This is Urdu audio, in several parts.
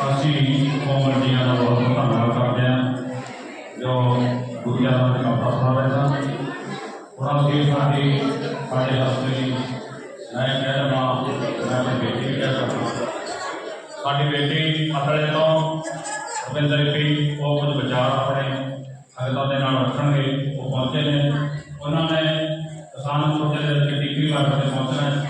بہت کرتے ہیں جو سنگی میں ساڑھی بیٹی اصلوں پندرہ بہت بچا کریں رکھنے کے پہنچے ہیں انہوں نے سامان سوچے کہ ٹی پی واقعی پہنچنا ہے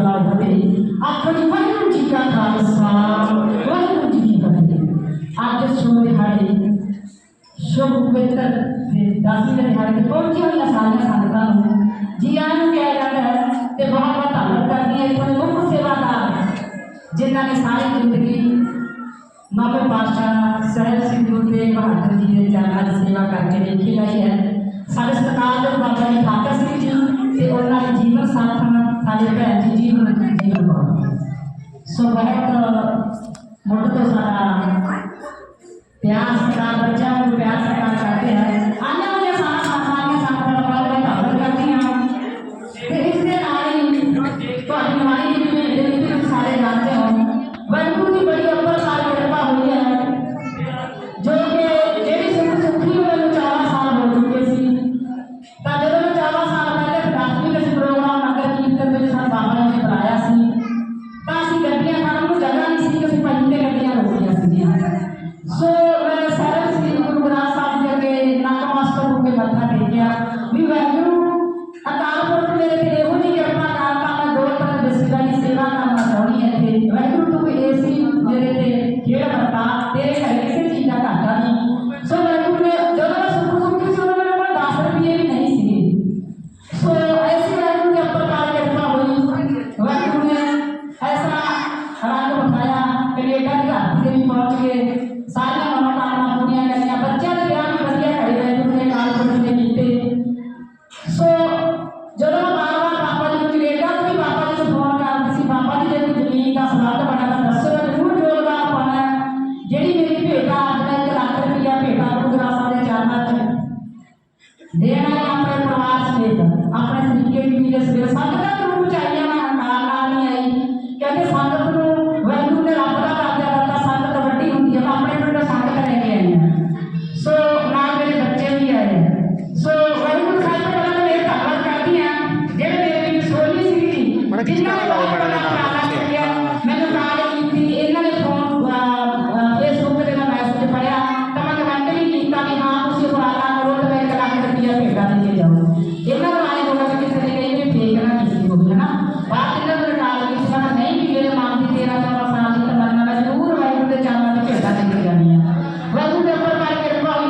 داسی کے شکر ہوئی سانتا ہوں جی آن کیا سنگت ہے کہ بہت بہت ہے جنہ ساری زندگی ماں جانگی پہ صاحب گور بہادر جی نے جانا سیوا کر کے دیکھی لائی ہے سارے سرکار بابا جی پاکستی جیون ساتھ سارے بہن جی جی سو بہت مل تو سارا پیا سو میں مت ٹیکا بھی ویجا کرتا میں سو میرے بچے بھی آئے سوگوا کرتی ہوں سونی سی